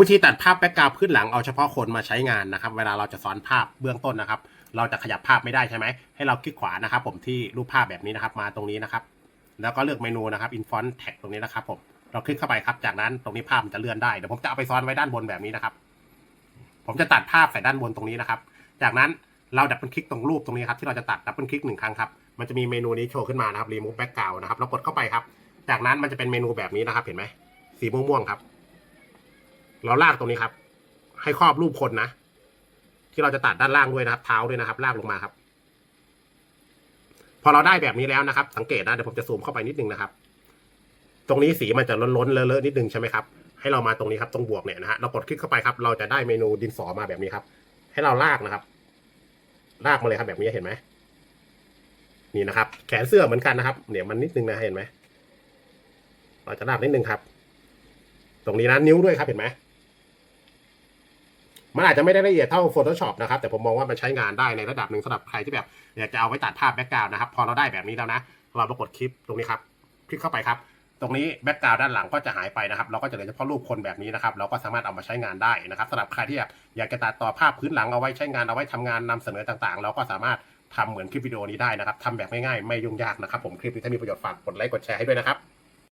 วิธีตัดภาพแบ็กกราวด์พื้นหลังเอาเฉพาะคนมาใช้งานนะครับ เวลาเราจะซ้อนภาพเบื้องต้นนะครับ เราจะขยับภาพไม่ได้ใช่ไหม ให้เราคลิกขวานะครับ ผมที่รูปภาพแบบนี้นะครับ มาตรงนี้นะครับ แล้วก็เลือกเมนูนะครับ infont tag ตรงนี้นะครับ ผม เราคลิกเข้าไปครับ จากนั้นตรงนี้ภาพมันจะเลื่อนได้ เดี๋ยวผมจะเอาไปซ้อนไว้ด้านบนแบบนี้นะครับ ผมจะตัดภาพใส่ด้านบนตรงนี้นะครับ จากนั้นเราดับเบิลคลิกตรงรูปตรงนี้ครับที่เราจะตัดดับเบิลคลิกหนึ่งครั้งครับ มันจะมีเมนูนี้โชว์ขึ้นมานะครับ remove background นะครับ เรากดเข้าไปครับ จากนั้นมันจะเป็นเมนูแบบนี้นะครับ เห็นไหมสีม่วงๆครับ เราลากตรงนี้ครับ ให้ครอบรูปคนนะ ที่เราจะตัดด้านล่างด้วยนะครับ เท้าด้วยนะครับ ลากลงมาครับ พอเราได้แบบนี้แล้วนะครับ สังเกตนะเดี๋ยวผมจะซูมเข้าไปนิดนึงนะครับ ตรงนี้สีมันจะล้นๆเลอะๆนิดนึงใช่ไหมครับให้เรามาตรงนี้ครับตรงบวกเนี่ยนะฮะเรากดคลิกเข้าไปครับ เราจะได้เมนูดินสอมาแบบนี้ครับ ให้เราลากนะครับ ลากมาเลยครับแบบนี้เห็นไหมนี่นะครับ แขนเสื้อเหมือนกันนะครับ เนี่ยมันนิดนึงนะเห็นไหมเราจะลากนิดนึงครับ ตรงนี้นะนิ้วด้วยครับเห็นไหม มันอาจจะไม่ได้ละเอียดเท่า Photoshop นะครับ แต่ผมมองว่ามันใช้งานได้ในระดับหนึ่งสำหรับใครที่แบบอยากจะเอาไว้ตัดภาพแบ็กกราวน์นะครับ พอเราได้แบบนี้แล้วนะ เรามากดคลิปตรงนี้ครับ คลิกเข้าไปครับ ตรงนี้แบ็กกราวด์ด้านหลังก็จะหายไปนะครับ เราก็จะเหลือเฉพาะรูปคนแบบนี้นะครับ เราก็สามารถเอามาใช้งานได้นะครับสำหรับใครที่อยากจะตัดต่อภาพพื้นหลังเอาไว้ใช้งานเอาไว้ทำงานนำเสนอต่างๆ เราก็สามารถทำเหมือนคลิปวิดีโอนี้ได้นะครับทำแบบง่ายๆไม่ยุ่งยากนะครับผมคลิปนี้ถ้ามีประโยชน์ฝากกดไลค์กดแชร์ให้ด้วยนะครับ